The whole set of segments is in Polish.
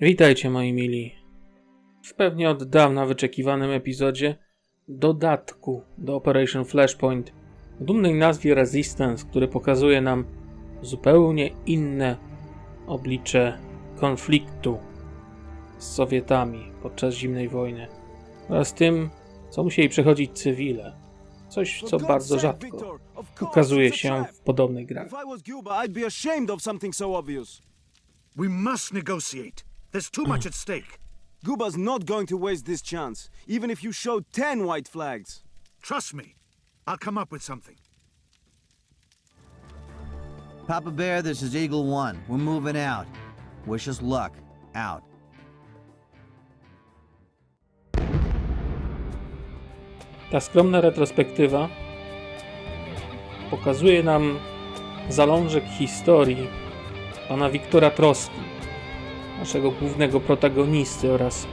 Witajcie moi mili. W pewnie od dawna wyczekiwanym epizodzie dodatku do Operation Flashpoint o dumnej nazwie Resistance, który pokazuje nam zupełnie inne oblicze konfliktu z Sowietami podczas zimnej wojny oraz tym, co musieli przechodzić cywile. Coś, co bardzo rzadko ukazuje się w podobnych grach. We must negotiate. There's too much at stake. Cuba's not going to waste this chance, even if you show ten white flags. Trust me. I'll come up with something. Papa Bear, this is Eagle One. We're moving out. Wish us luck. Out. Ta skromna retrospektywa pokazuje nam zalążek historii pana Wiktora Troski, naszego głównego protagonisty oraz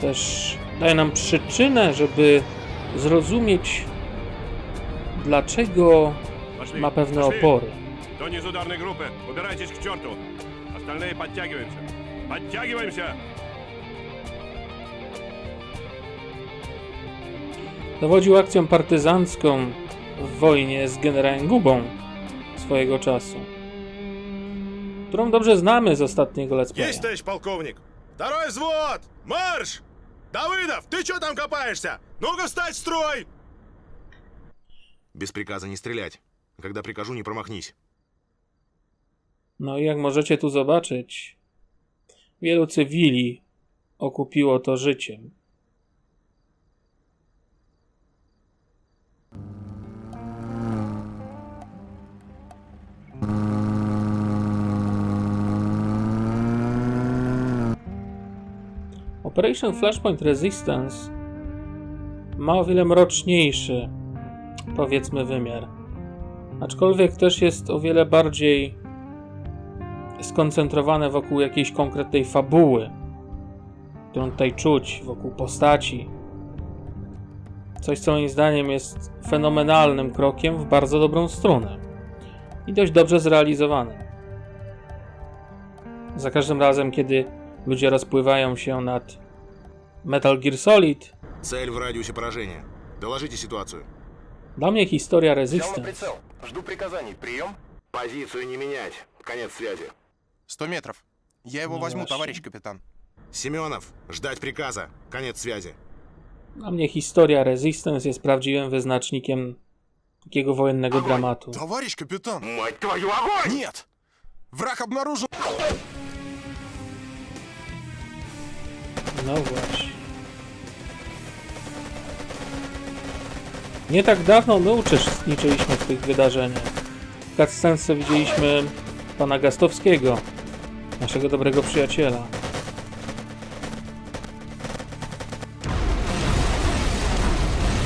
też daje nam przyczynę, żeby zrozumieć dlaczego Пошли, ma pewne пошли. opory. Кто не из ударной группы, убирайтесь к черту. Остальные подтягиваемся. Подтягиваемся! Dowodził akcją partyzancką w wojnie z generałem Gubą swojego czasu, którą dobrze znamy z ostatniego let's playa. Есть, товарищ полковник! Второй взвод! Марш! Давыдов, ты что там копаешься? Ну-ка встать в строй! Без приказа не стрелять. Когда прикажу, не промахнись. No i jak możecie tu zobaczyć, wielu cywili okupiło to życiem. Operation Flashpoint Resistance ma o wiele mroczniejszy, powiedzmy, wymiar. Aczkolwiek też jest o wiele bardziej skoncentrowane wokół jakiejś konkretnej fabuły, którą tutaj czuć, wokół postaci. Coś, co moim zdaniem jest fenomenalnym krokiem w bardzo dobrą stronę i dość dobrze zrealizowanym. Za każdym razem, kiedy ludzie rozpływają się nad Metal Gear Solid, Цель в радиусе поражения. Доложите ситуацию. historia Взял на Resistance прицел. Жду приказаний. Прием. Позицию не менять. Конец связи. Сто метров. Я его Ну, возьму, хорошо. товарищ капитан. Семенов, ждать приказа. Конец связи. Dla mnie historia Resistance jest prawdziwym wyznacznikiem takiego wojennego dramatu. Товарищ капитан! Мать твою, огонь! Нет! Враг обнаружен! No właśnie. Nie tak dawno my uczestniczyliśmy w tych wydarzeniach. W cutscence widzieliśmy pana Gastowskiego, naszego dobrego przyjaciela.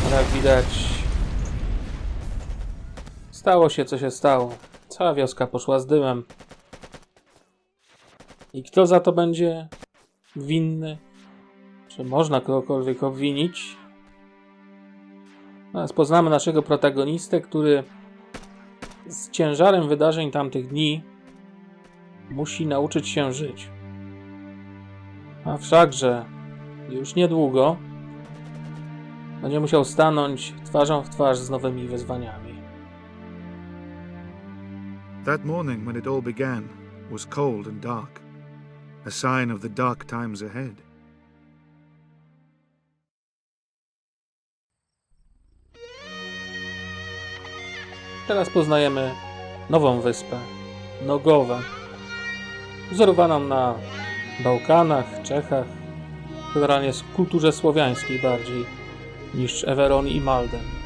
Ale jak widać, stało się co się stało. Cała wioska poszła z dymem. I kto za to będzie winny? Czy można kogokolwiek obwinić? Teraz poznamy naszego protagonistę, który z ciężarem wydarzeń tamtych dni musi nauczyć się żyć. A wszakże już niedługo będzie musiał stanąć twarzą w twarz z nowymi wyzwaniami. That morning, when it all began, was cold and dark, a sign of the dark times ahead. Teraz poznajemy nową wyspę, Nogowe, wzorowaną na Bałkanach, Czechach, generalnie kulturze słowiańskiej bardziej niż Eweron i Malden.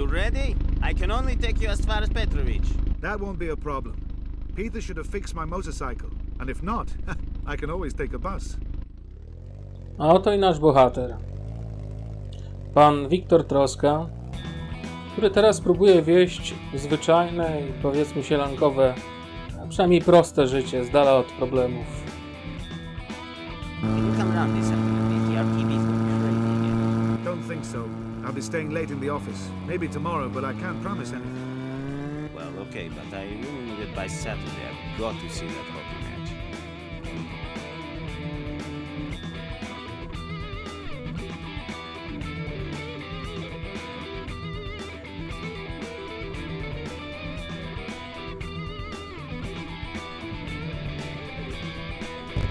You ready? I can only take you as far as Petrovich. That won't be a problem. Peter should have fixed my motorcycle, and if not, I can always take a bus. A oto i nasz bohater. Pan Wiktor Troska, który teraz próbuje wieść zwyczajne i powiedzmy sielankowe, a przynajmniej proste życie, z dala od problemów. Don't think so. I'll be staying late in the office. Maybe tomorrow, but I can't promise anything. Well, okay, but I really need it by Saturday. I've got to see that hockey match.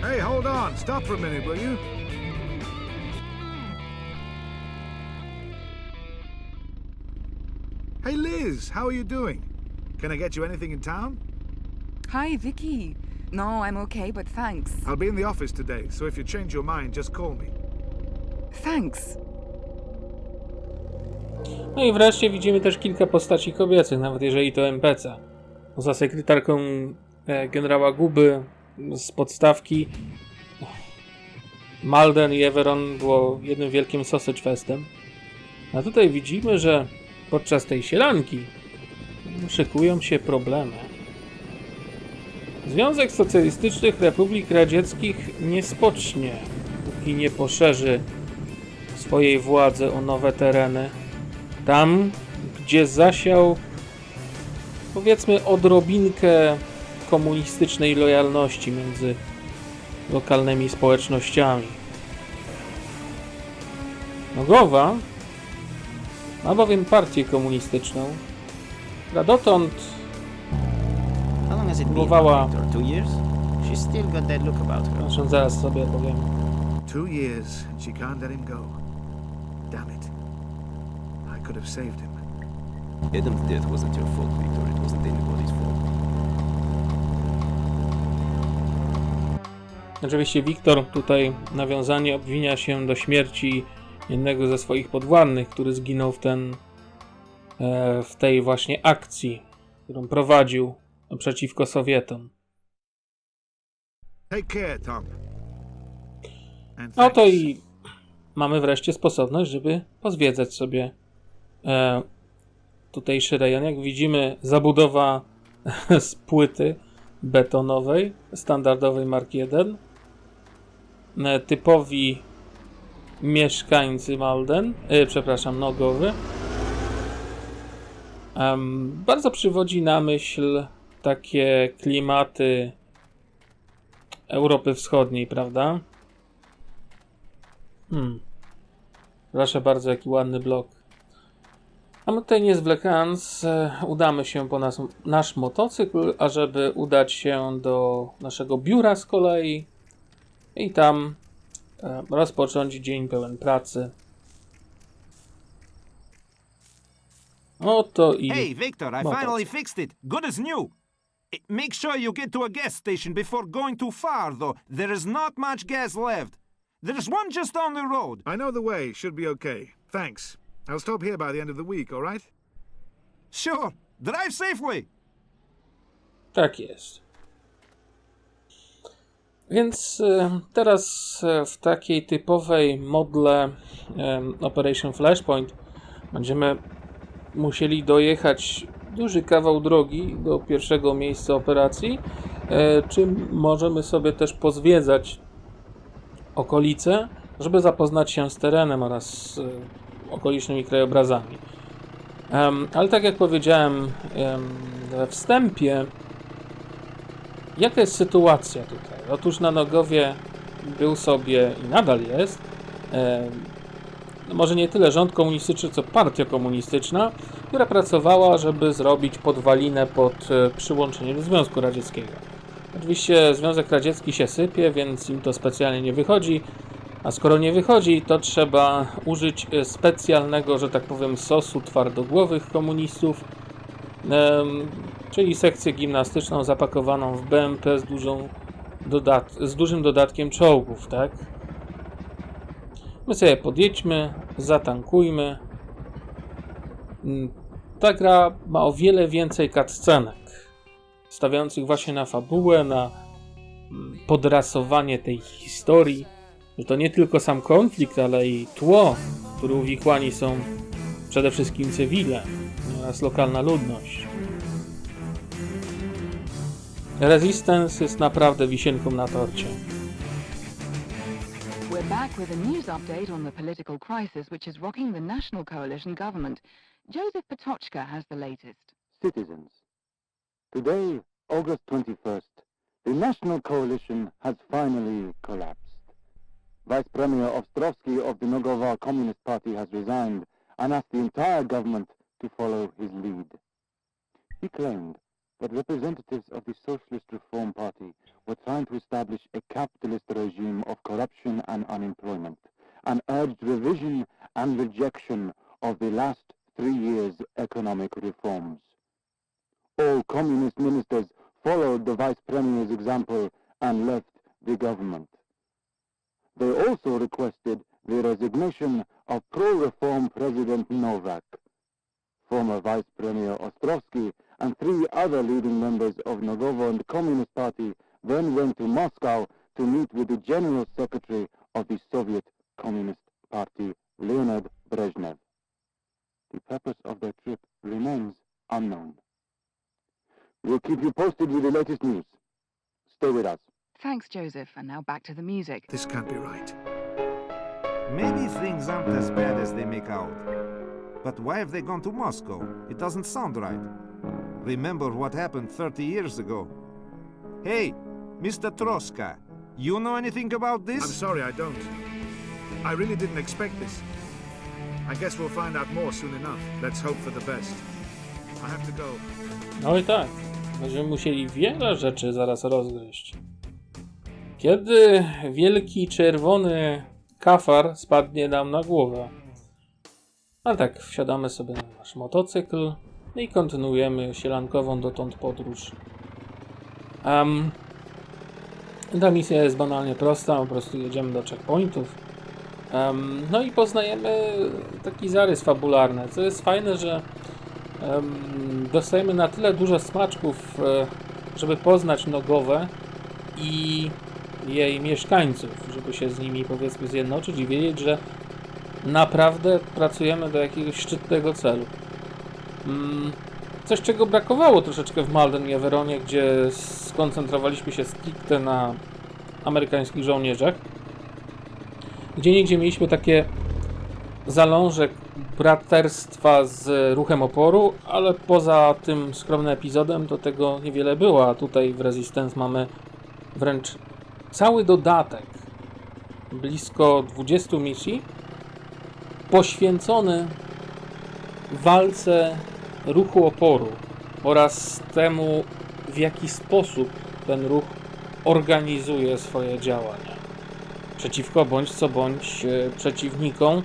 Hey, hold on. Stop for a minute, will you? How are you doing? Can I get you anything in town? Hi, Vicky. No, I'm okay, but thanks. I'll be in the office today, so if you change your mind, just call me. Thanks. No i wreszcie widzimy też kilka postaci kobiecych, nawet jeżeli to NPC. Za sekretarką e, generała Guby z podstawki Malden i Everon było jednym wielkim sausage festem. A tutaj widzimy, że podczas tej sielanki szykują się problemy. Związek Socjalistycznych Republik Radzieckich nie spocznie, póki nie poszerzy swojej władzy o nowe tereny. Tam, gdzie zasiał, powiedzmy, odrobinkę komunistycznej lojalności między lokalnymi społecznościami. Nogowa ma bowiem partię komunistyczną, która dotąd How long has it been, Próbowała- Victor? Two years? She's still got that look about her. Zresztą zaraz sobie opowiem. Two years, she can't let him go. Damn it. I could have saved him. Adam's death wasn't your fault, Victor. It wasn't anybody's fault. Oczywiście Wiktor tutaj nawiązanie obwinia się do śmierci jednego ze swoich podwładnych, który zginął w, ten, w tej właśnie akcji, którą prowadził przeciwko Sowietom. Take care, Tom. And No to i mamy wreszcie sposobność, żeby pozwiedzać sobie e, tutejszy rejon. Jak widzimy, zabudowa z płyty betonowej, standardowej Mark 1. E, typowi mieszkańcy Malden, e, przepraszam, Nogowy. Em, bardzo przywodzi na myśl takie klimaty Europy Wschodniej, prawda? Hmm. Proszę bardzo, jaki ładny blok. A my tutaj nie zwlekając, e, udamy się po nas, nasz motocykl, ażeby udać się do naszego biura z kolei i tam e, rozpocząć dzień pełen pracy. Oto i Hey, Victor, I Motor. finally fixed it. Good as new. I- Make sure you get to a gas station before going too far, though. There is not much gas left. There's one just on the road. I know the way. Should be okay. Thanks. I'll stop here by the end of the week, all right? Sure. Drive safely. Tak jest. Więc e, teraz e, w takiej typowej modle e, Operation Flashpoint będziemy musieli dojechać duży kawał drogi do pierwszego miejsca operacji, e, czym możemy sobie też pozwiedzać okolice, żeby zapoznać się z terenem oraz e, okolicznymi krajobrazami. Ale tak jak powiedziałem em, we wstępie, jaka jest sytuacja tutaj? Otóż na Nogowie był sobie i nadal jest, może nie tyle rząd komunistyczny, co partia komunistyczna, która pracowała, żeby zrobić podwalinę pod e, przyłączenie do Związku Radzieckiego. Oczywiście Związek Radziecki się sypie, więc im to specjalnie nie wychodzi. A skoro nie wychodzi, to trzeba użyć e, specjalnego, że tak powiem, sosu twardogłowych komunistów, czyli sekcję gimnastyczną zapakowaną w BMP z, dużą dodat- z dużym dodatkiem czołgów, tak? My sobie podjedźmy, zatankujmy. Mm, Ta gra ma o wiele więcej cutscenek. stawiających właśnie na fabułę, na mm, podrasowanie tej historii, że to nie tylko sam konflikt, ale i tło, w które uwikłani są przede wszystkim cywile oraz lokalna ludność. Resistance jest naprawdę wisienką na torcie. Back with a news update on the political crisis which is rocking the National Coalition government. Joseph Patochka has the latest. Citizens, today, August 21st, the National Coalition has finally collapsed. Vice Premier Ostrovsky of the Nogovar Communist Party has resigned and asked the entire government to follow his lead. He claimed that representatives of the Socialist Reform Party were trying to establish a capitalist regime of corruption and unemployment, and urged revision and rejection of the last three years' economic reforms. All communist ministers followed the vice premier's example and left the government. They also requested the resignation of pro-reform President Novak. Former Vice Premier Ostrovsky and three other leading members of Nogovo and the Communist Party then went to Moscow to meet with the General Secretary of the Soviet Communist Party, Leonid Brezhnev. The purpose of their trip remains unknown. We'll keep you posted with the latest news. Stay with us. Thanks, Joseph. And now back to the music. This can't be right. Maybe things aren't as bad as they make out. But why have they gone to Moscow? It doesn't sound right. Remember what happened 30 years ago. Hey, Mr. Troska, you know anything about this? I'm sorry, I don't. I really didn't expect this. I guess we'll find out more soon enough. Let's hope for the best. I have to go. No i tak, będziemy musieli wiele rzeczy zaraz rozgryźć. Kiedy wielki czerwony kafar spadnie nam na głowę? Ale tak, wsiadamy sobie na nasz motocykl i kontynuujemy sielankową dotąd podróż. Em, ta misja jest banalnie prosta, po prostu jedziemy do checkpointów. Em, no i poznajemy taki zarys fabularny, co jest fajne, że em, dostajemy na tyle dużo smaczków, e, żeby poznać Nogowę i jej mieszkańców, żeby się z nimi powiedzmy zjednoczyć i wiedzieć, że naprawdę pracujemy do jakiegoś szczytnego celu. Mm, Coś, czego brakowało troszeczkę w Malden i Everonie, gdzie skoncentrowaliśmy się stricte na amerykańskich żołnierzach. Gdzie niegdzie mieliśmy takie zalążek braterstwa z ruchem oporu, ale poza tym skromnym epizodem to tego niewiele było, a tutaj w Resistance mamy wręcz cały dodatek, blisko 20 misji, poświęcony walce ruchu oporu oraz temu, w jaki sposób ten ruch organizuje swoje działania. Przeciwko bądź co bądź e, przeciwnikom,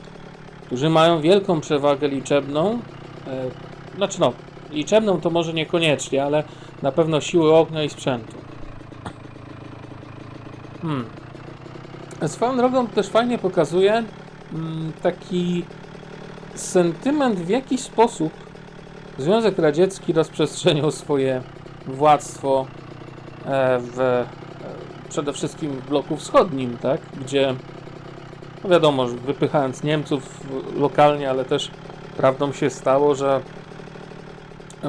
którzy mają wielką przewagę liczebną. E, znaczy no, liczebną to może niekoniecznie, ale na pewno siły ognia i sprzętu. Hmm. Swoją drogą też fajnie pokazuje mm, taki sentyment, w jaki sposób Związek Radziecki rozprzestrzenił swoje władztwo e, w e, przede wszystkim w bloku wschodnim, tak? Gdzie no wiadomo, wypychając Niemców lokalnie, ale też prawdą się stało, że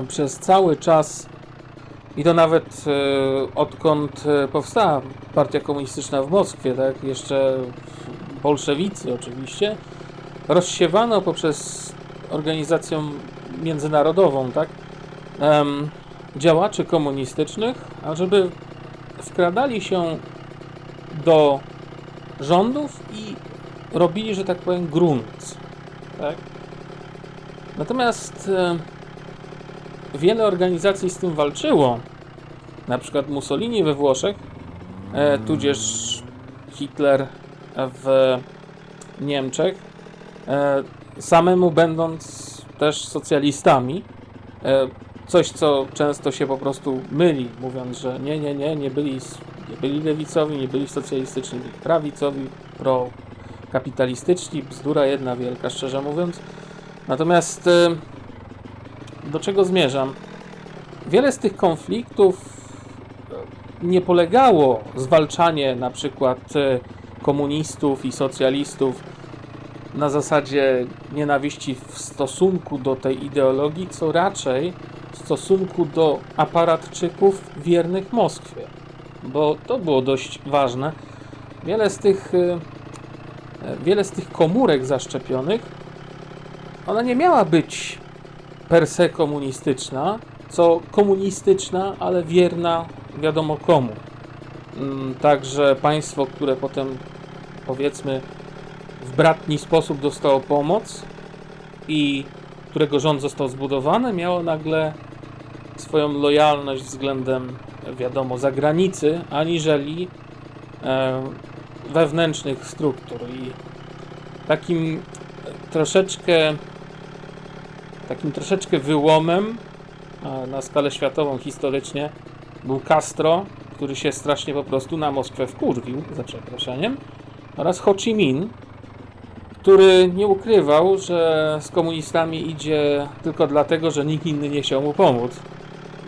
przez cały czas i to nawet e, odkąd powstała partia komunistyczna w Moskwie, tak? Jeszcze bolszewicy oczywiście, rozsiewano poprzez organizację międzynarodową, tak? Em, działaczy komunistycznych, ażeby wkradali się do rządów i robili, że tak powiem, grunt. Tak? Natomiast e, wiele organizacji z tym walczyło. Na przykład Mussolini we Włoszech, e, tudzież Hitler w Niemczech, samemu będąc też socjalistami. E, coś, co często się po prostu myli, mówiąc, że nie, nie, nie, nie byli, nie byli lewicowi, nie byli socjalistyczni, byli prawicowi, pro-kapitalistyczni, bzdura jedna wielka, szczerze mówiąc. Natomiast e, do czego zmierzam? wiele z tych konfliktów e, nie polegało zwalczanie na przykład e, komunistów i socjalistów na zasadzie nienawiści w stosunku do tej ideologii, co raczej w stosunku do aparatczyków wiernych Moskwie, bo to było dość ważne. Wiele z tych, e, e, wiele z tych komórek zaszczepionych, ona nie miała być per se komunistyczna, co komunistyczna, ale wierna wiadomo komu. Mm, Także państwo, które potem powiedzmy w bratni sposób dostało pomoc i którego rząd został zbudowany, miało nagle swoją lojalność względem, wiadomo, zagranicy, aniżeli e, wewnętrznych struktur. I takim troszeczkę takim troszeczkę wyłomem a, na skalę światową historycznie był Castro, który się strasznie po prostu na Moskwę wkurwił, za przeproszeniem, oraz Ho Chi Minh, który nie ukrywał, że z komunistami idzie tylko dlatego, że nikt inny nie chciał mu pomóc.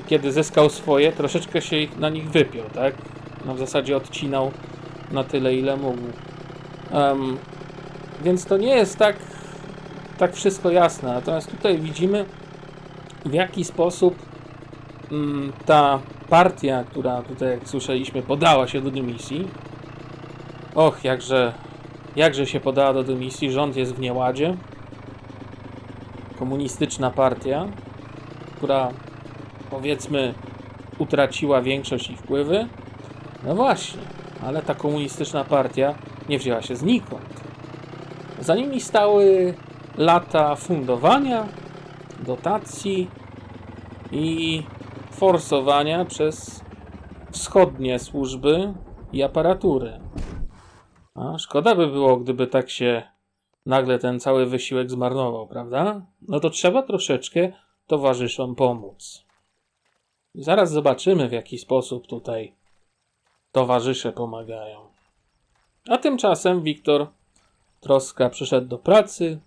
Kiedy zyskał swoje, troszeczkę się na nich wypiął, tak? No w zasadzie odcinał na tyle, ile mógł. Em, więc to nie jest tak, tak wszystko jasne. Natomiast tutaj widzimy, w jaki sposób mm, ta partia, która tutaj, jak słyszeliśmy, podała się do dymisji. Och, jakże, jakże się podała do dymisji. Rząd jest w nieładzie. Komunistyczna partia, która powiedzmy utraciła większość i wpływy. No właśnie, ale ta komunistyczna partia nie wzięła się znikąd. Za nimi stały lata fundowania, dotacji i forsowania przez wschodnie służby i aparatury. A szkoda by było, gdyby tak się nagle ten cały wysiłek zmarnował, prawda? No to trzeba troszeczkę towarzyszom pomóc. Zaraz zobaczymy, w jaki sposób tutaj towarzysze pomagają. A tymczasem Wiktor Troska przyszedł do pracy.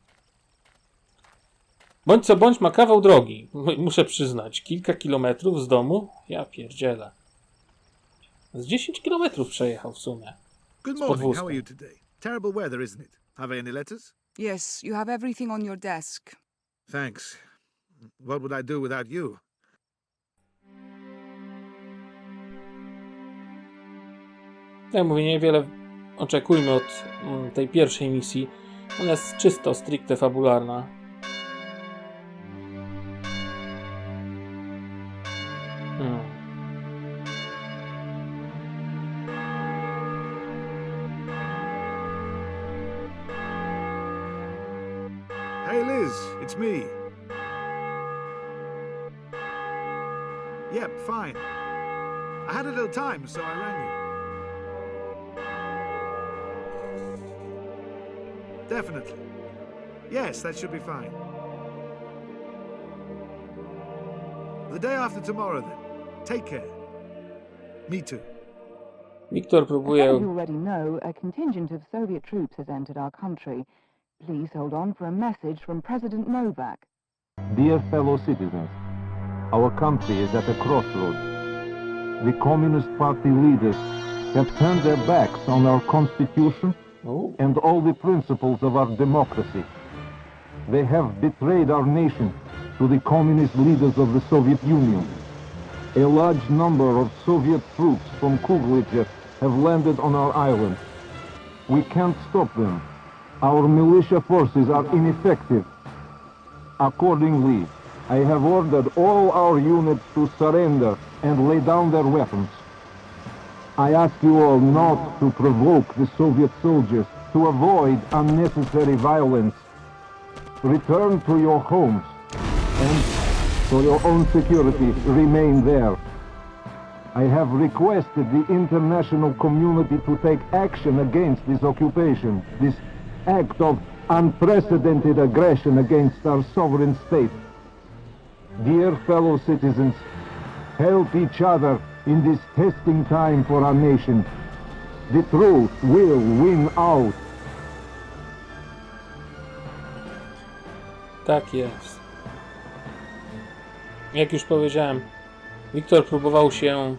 Bądź co bądź ma kawał drogi. Muszę przyznać, kilka kilometrów z domu. Ja pierdzielę. Z 10 kilometrów przejechał w sumie. Good morning. How are you today? Terrible weather, isn't it? Have I any letters? Yes, you have everything on your desk. Thanks. What would I do without you? Jak mówię, niewiele oczekujmy od mm, tej pierwszej misji. Ona jest czysto, stricte fabularna. Should be fine. The day after tomorrow, then. Take care. Me too. Wiktor As próbuje you already know, a contingent of Soviet troops has entered our country. Please hold on for a message from President Novak. Dear fellow citizens, our country is at a crossroads. The Communist Party leaders have turned their backs on our constitution O, and all the principles of our democracy. They have betrayed our nation to the communist leaders of the Soviet Union. A large number of Soviet troops from Kuglitcha have landed on our island. We can't stop them. Our militia forces are ineffective. Accordingly, I have ordered all our units to surrender and lay down their weapons. I ask you all not to provoke the Soviet soldiers, to avoid unnecessary violence. Return to your homes and, for your own security, remain there. I have requested the international community to take action against this occupation, this act of unprecedented aggression against our sovereign state. Dear fellow citizens, help each other in this testing time for our nation. The truth will win out. Tak jest. Jak już powiedziałem, Wiktor próbował się,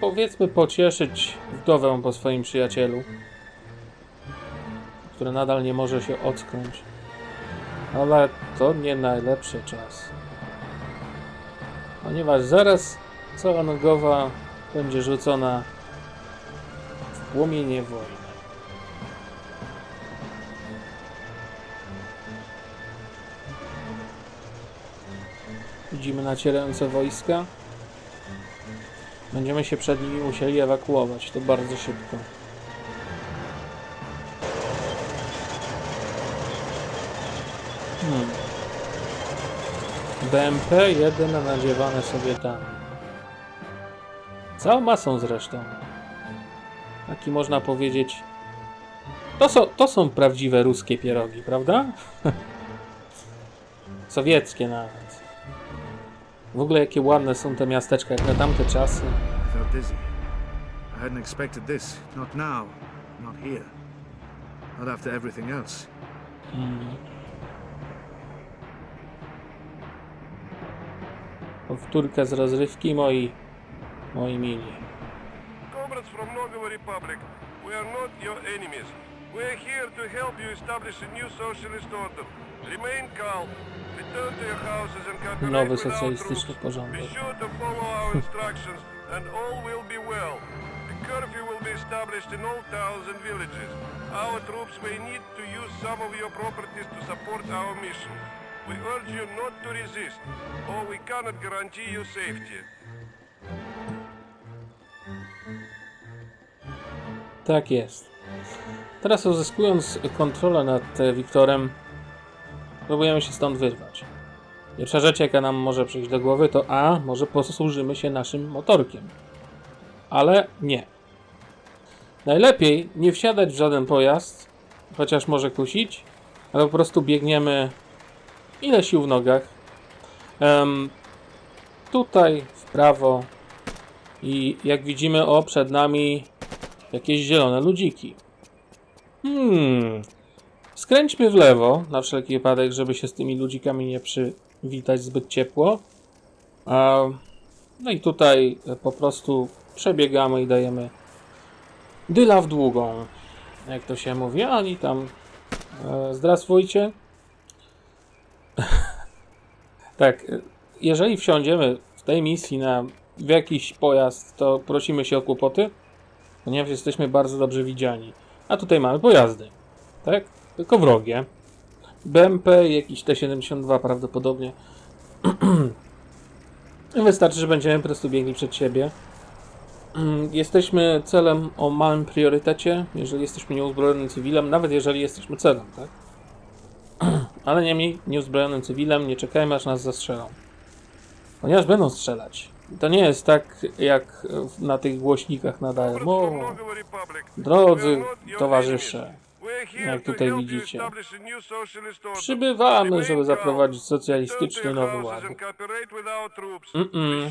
powiedzmy, pocieszyć wdowę po swoim przyjacielu, który nadal nie może się ocknąć. Ale to nie najlepszy czas. Ponieważ zaraz cała nogowa będzie rzucona w płomienie wojny. Widzimy nacierające wojska. Będziemy się przed nimi musieli ewakuować. To bardzo szybko. Hmm. BMP jeden nadziewane sobie tam. Całą masą zresztą. Taki można powiedzieć. To są, to są prawdziwe ruskie pierogi, prawda? Sowieckie nawet. W ogóle jakie ładne są te miasteczka, jak na tamte czasy. I felt dizzy. I hadn't expected this. Not now. Not here. Not after everything else. Powtórkę z rozrywki moi, moi mili. Comrades from Nogovo Republic, we are not your enemies. We are here to help you establish a new socialist order. Your Nowy socjalistyczny porządek. Curfew will be established in all towns and villages. Our troops may need to use some of your properties to support our mission. We urge you not to resist, or we cannot guarantee you safety. Tak jest. Teraz uzyskując kontrolę nad e, Wiktorem, próbujemy się stąd wyrwać. Pierwsza rzecz, jaka nam może przyjść do głowy, to a, może posłużymy się naszym motorkiem. Ale nie. Najlepiej nie wsiadać w żaden pojazd, chociaż może kusić, ale po prostu biegniemy ile sił w nogach. Em, tutaj w prawo i jak widzimy, o, przed nami jakieś zielone ludziki. Hmm. Skręćmy w lewo, na wszelki wypadek, żeby się z tymi ludzikami nie przywitać zbyt ciepło. No i tutaj po prostu przebiegamy i dajemy dyla w długą. Jak to się mówi, a oni tam e, zdrastwujcie. tak, jeżeli wsiądziemy w tej misji na w jakiś pojazd, to prosimy się o kłopoty ponieważ jesteśmy bardzo dobrze widziani. A tutaj mamy pojazdy, tak? Tylko wrogie. BMP, jakiś T-72 prawdopodobnie. Wystarczy, że będziemy po prostu biegli przed siebie. Jesteśmy celem o małym priorytecie, jeżeli jesteśmy nieuzbrojonym cywilem, nawet jeżeli jesteśmy celem, tak? Ale niemniej nieuzbrojonym cywilem nie czekajmy aż nas zastrzelą. Ponieważ będą strzelać. To nie jest tak, jak na tych głośnikach nadają. O, drodzy towarzysze, jak tutaj widzicie, przybywamy, żeby zaprowadzić socjalistyczny nowy ład. Mm-mm.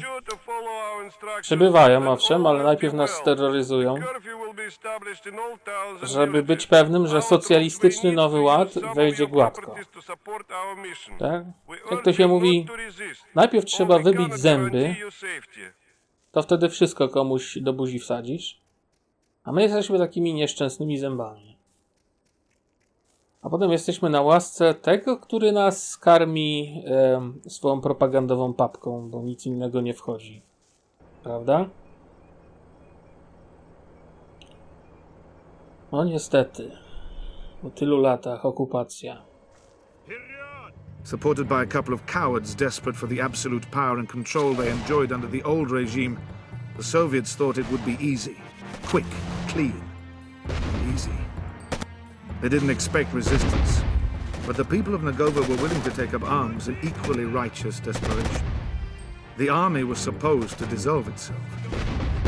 Przybywają, owszem, ale najpierw nas terroryzują, żeby być pewnym, że socjalistyczny nowy ład wejdzie gładko. Tak? Jak to się mówi, najpierw trzeba wybić zęby, to wtedy wszystko komuś do buzi wsadzisz, a my jesteśmy takimi nieszczęsnymi zębami. A potem jesteśmy na łasce tego, który nas karmi e, swoją propagandową papką, bo nic innego nie wchodzi. Prawda? No niestety. Po tylu latach okupacja. Supported by a couple of cowards desperate for the absolute power and control they enjoyed under the old regime, the Soviets thought it would be easy, quick, clean. They didn't expect resistance, but the people of Nagovo were willing to take up arms in equally righteous desperation. The army was supposed to dissolve itself.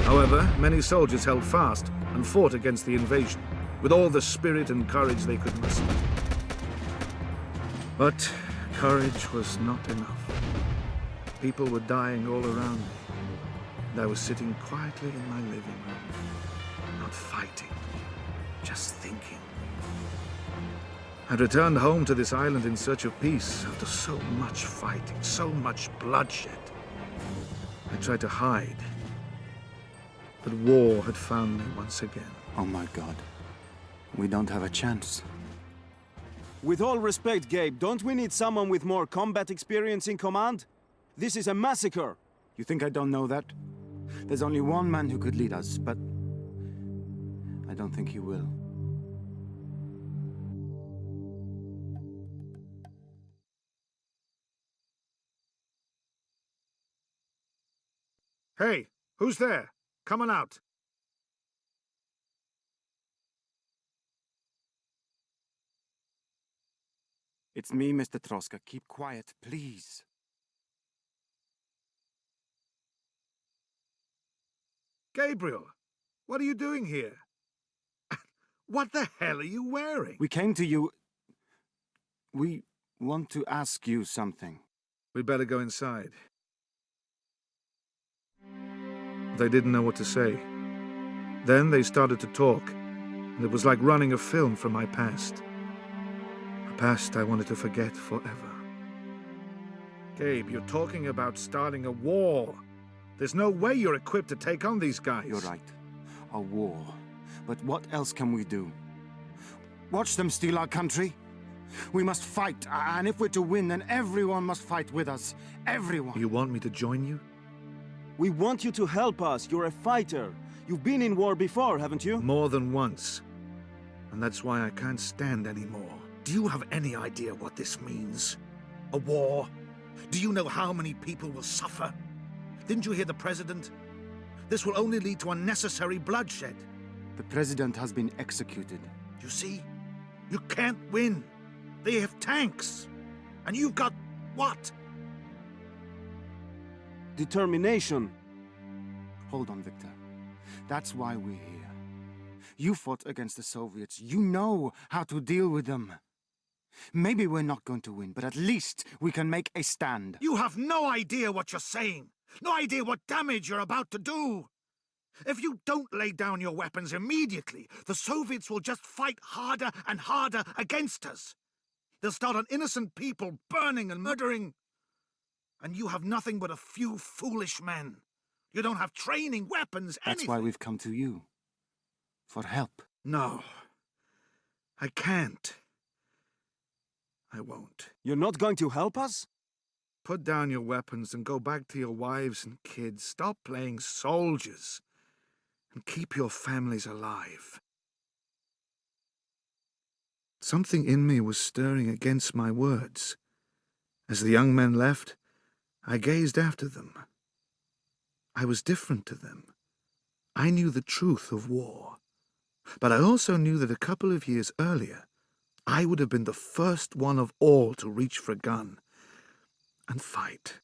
However, many soldiers held fast and fought against the invasion with all the spirit and courage they could muster. But courage was not enough. People were dying all around me, and I was sitting quietly in my living room, not fighting, just thinking. I returned home to this island in search of peace after so much fighting, so much bloodshed. I tried to hide. But war had found me once again. Oh my god. We don't have a chance. With all respect, Gabe, don't we need someone with more combat experience in command? This is a massacre. You think I don't know that? There's only one man who could lead us, but I don't think he will. Hey, who's there? Come on out. It's me, Mr. Troska. Keep quiet, please. Gabriel, what are you doing here? what the hell are you wearing? We came to you. We want to ask you something. We'd better go inside. They didn't know what to say. Then they started to talk, and it was like running a film from my past. A past I wanted to forget forever. Gabe, you're talking about starting a war. There's no way you're equipped to take on these guys. You're right. A war. But what else can we do? Watch them steal our country? We must fight, and if we're to win, then everyone must fight with us. Everyone. You want me to join you? We want you to help us. You're a fighter. You've been in war before, haven't you? More than once. And that's why I can't stand anymore. Do you have any idea what this means? A war? Do you know how many people will suffer? Didn't you hear the President? This will only lead to unnecessary bloodshed. The President has been executed. You see? You can't win. They have tanks. And you've got what? Determination. Hold on, Victor. That's why we're here. You fought against the Soviets. You know how to deal with them. Maybe we're not going to win, but at least we can make a stand. You have no idea what you're saying. No idea what damage you're about to do. If you don't lay down your weapons immediately, the Soviets will just fight harder and harder against us. They'll start on innocent people burning and murdering. And you have nothing but a few foolish men. You don't have training, weapons, That's anything. why we've come to you. For help. No. I can't. I won't. You're not going to help us? Put down your weapons and go back to your wives and kids. Stop playing soldiers. And keep your families alive. Something in me was stirring against my words. As the young men left, I gazed after them. I was different to them. I knew the truth of war. But I also knew that a couple of years earlier, I would have been the first one of all to reach for a gun and fight.